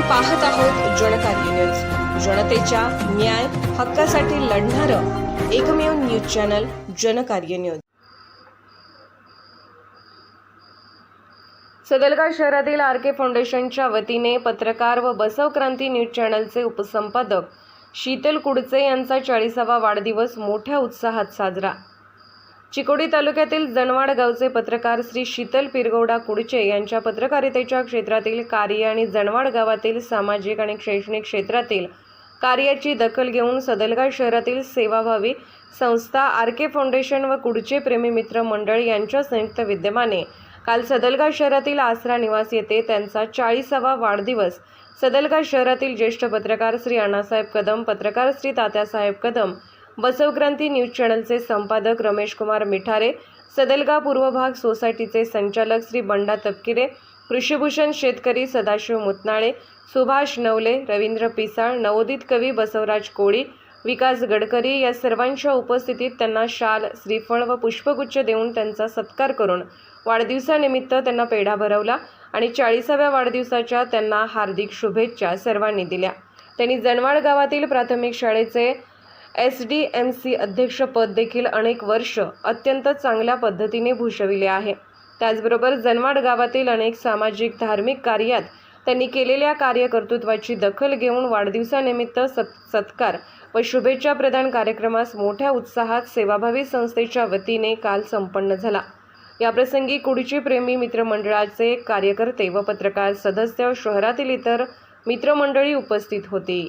पाहत आहोत जनकार्य न्यूज. जनतेच्या न्याय हक्कासाठी लढणारं एकमेव news channel Janakarya news. Sadalga शहरातील आर के फाउंडेशनच्या वतीने पत्रकार व बसव क्रांती न्यूज चॅनलचे उपसंपादक शीतल कुडचे यांचा चाळीसावा वाढदिवस मोठ्या उत्साहात साजरा. चिकोडी तालुक्यातील जनवाड गावचे पत्रकार श्री शीतल पिरगौडा कुडचे यांच्या पत्रकारितेच्या क्षेत्रातील कार्य आणि जनवाड गावातील सामाजिक आणि शैक्षणिक क्षेत्रातील कार्याची दखल घेऊन सदलगा शहरातील सेवाभावी संस्था आर के फाउंडेशन व कुडचे प्रेमी मित्र मंडळ यांच्या संयुक्त विद्यमाने काल सदलगा शहरातील आसरा निवास येथे त्यांचा चाळीसावा वाढदिवस. सदलगा शहरातील ज्येष्ठ पत्रकार श्री अण्णासाहेब कदम पत्रकार श्री तात्यासाहेब कदम बसवक्रांती न्यूज चॅनलचे संपादक रमेश कुमार मिठारे सदलगा पूर्व भाग सोसायटीचे संचालक श्री बंडा तपकिरे कृषीभूषण शेतकरी सदाशिव मुतनाळे सुभाष नवले रवींद्र पिसाळ नवोदित कवी बसवराज कोळी विकास गडकरी या सर्वांच्या उपस्थितीत त्यांना शाल श्रीफळ व पुष्पगुच्छ देऊन त्यांचा सत्कार करून वाढदिवसानिमित्त त्यांना पेढा भरवला आणि चाळीसाव्या वाढदिवसाच्या त्यांना हार्दिक शुभेच्छा सर्वांनी दिल्या. त्यांनी जनवाड गावातील प्राथमिक शाळेचे एस डी एम सी अध्यक्षपद देखील अनेक वर्ष अत्यंत चांगल्या पद्धतीने भूषविले आहे. त्याचबरोबर जनवाड गावातील अनेक सामाजिक धार्मिक कार्यात त्यांनी केलेल्या कार्यकर्तृत्वाची दखल घेऊन वाढदिवसानिमित्त सत् सत्कार व शुभेच्छा प्रदान कार्यक्रमास मोठ्या उत्साहात सेवाभावी संस्थेच्या वतीने काल संपन्न झाला. याप्रसंगी कुडची प्रेमी मित्रमंडळाचे कार्यकर्ते व पत्रकार सदस्य शहरातील इतर मित्रमंडळी उपस्थित होती.